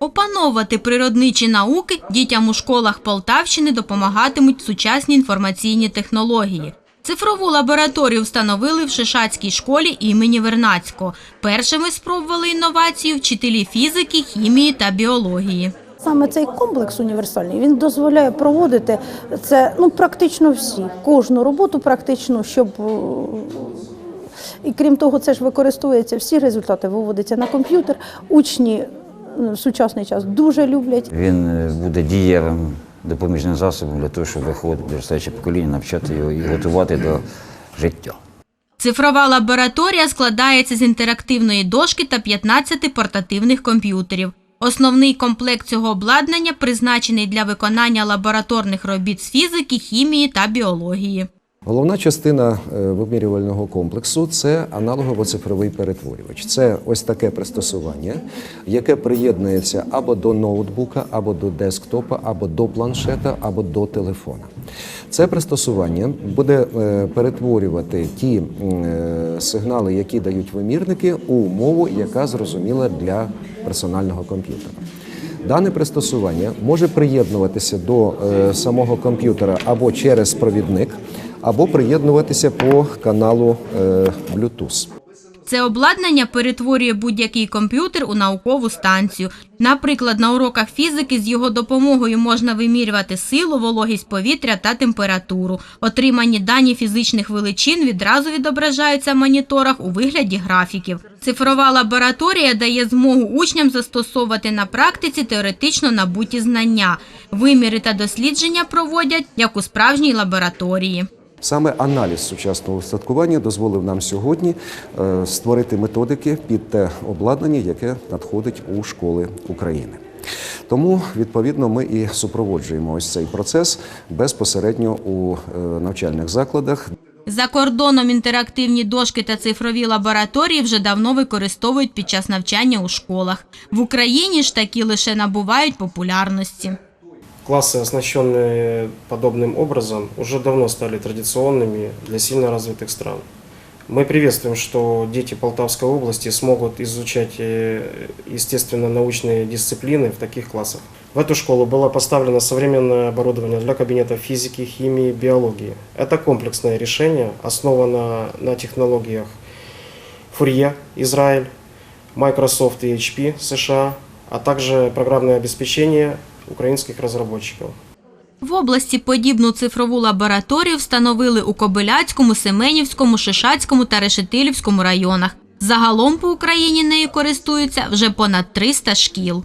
Опановувати природничі науки дітям у школах Полтавщини допомагатимуть сучасні інформаційні технології. Цифрову лабораторію встановили в Шишацькій школі імені Вернацького. Першими спробували інновацію вчителі фізики, хімії та біології. Саме цей комплекс універсальний він дозволяє проводити це ну практично всі, кожну роботу практично, щоб е, і крім того, це ж використовується всі результати, виводяться на комп'ютер. Учні в сучасний час дуже люблять. Він е, буде дієвим допоміжним засобом для того, щоб виходити доростаюче покоління, навчати його і готувати до життя. Цифрова лабораторія складається з інтерактивної дошки та 15 портативних комп'ютерів. Основний комплект цього обладнання призначений для виконання лабораторних робіт з фізики, хімії та біології. Головна частина е, вимірювального комплексу це аналогово-цифровий перетворювач. Це ось таке пристосування, яке приєднується або до ноутбука, або до десктопа, або до планшета, або до телефона. Це пристосування буде е, перетворювати ті е, сигнали, які дають вимірники, у мову, яка зрозуміла для персонального комп'ютера. Дане пристосування може приєднуватися до самого комп'ютера або через провідник, або приєднуватися по каналу е, Bluetooth. Це обладнання перетворює будь-який комп'ютер у наукову станцію. Наприклад, на уроках фізики з його допомогою можна вимірювати силу, вологість повітря та температуру. Отримані дані фізичних величин відразу відображаються в моніторах у вигляді графіків. Цифрова лабораторія дає змогу учням застосовувати на практиці теоретично набуті знання. Виміри та дослідження проводять як у справжній лабораторії. Саме аналіз сучасного устаткування дозволив нам сьогодні е, створити методики під те обладнання, яке надходить у школи України. Тому, відповідно, ми і супроводжуємо ось цей процес безпосередньо у е, навчальних закладах, За кордоном інтерактивні дошки та цифрові лабораторії вже давно використовують під час навчання у школах. В Україні ж такі лише набувають популярності. Классы, оснащенные подобным образом, уже давно стали традиционными для сильно развитых стран. Мы приветствуем, что дети Полтавской области смогут изучать э, естественно-научные дисциплины в таких классах. В эту школу было поставлено современное оборудование для кабинетов физики, химии, биологии. Это комплексное решение, основано на технологиях Fourier, Израиль, Microsoft и HP, США, а также программное обеспечение украинских разработчиков. В області подібну цифрову лабораторію встановили у Кобиляцькому, Семенівському, Шишацькому та Решетилівському районах. Загалом по Україні нею користуються вже понад 300 шкіл.